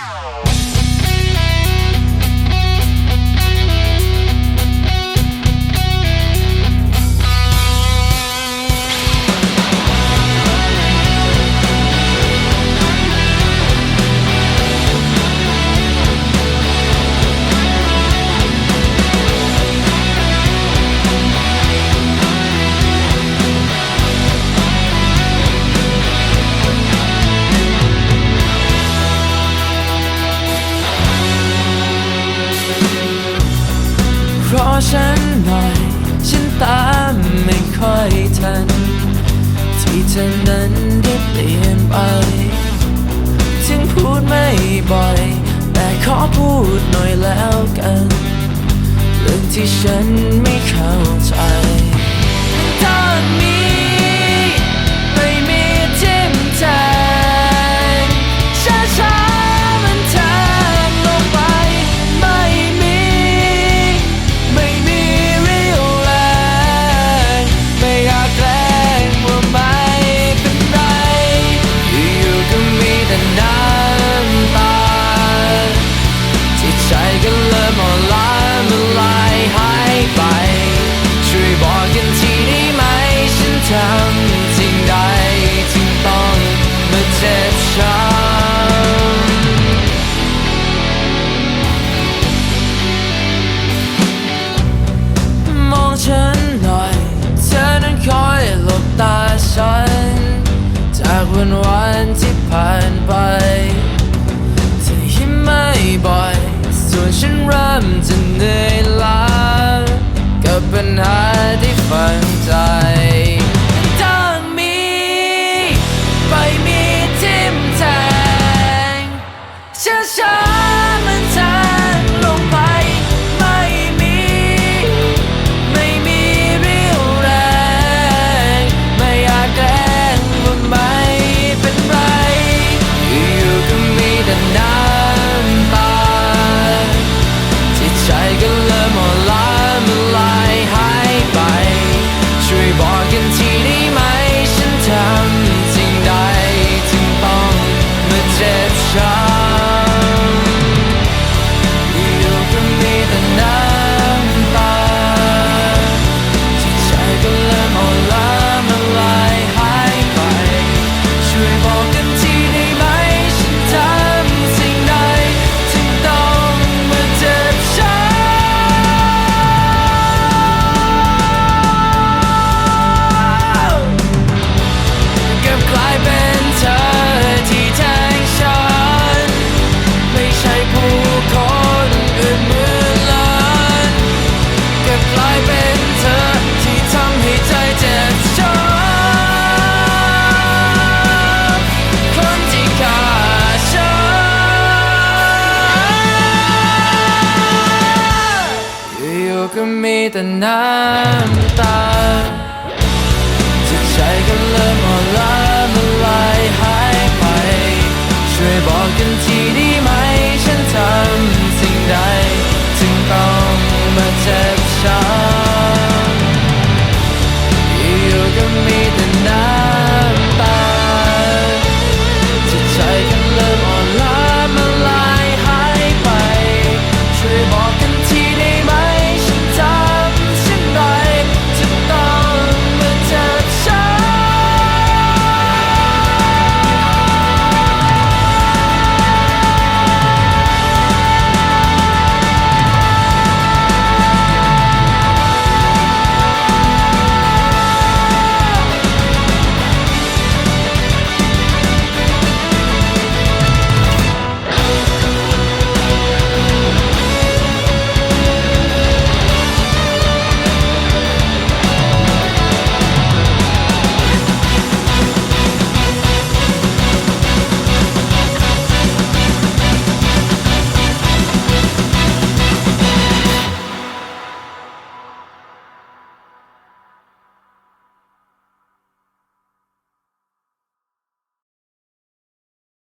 Wow. อฉันหน่อย ฉันตามไม่ค่อยทัน ที่เธอนั้นได้เปลี่ยนไป ถึงพูดไม่บ่อย แต่ขอพูดหน่อยแล้วกัน เรื่องที่ฉันไม่เข้าใจ and high define ก็มีแต่น้ำตา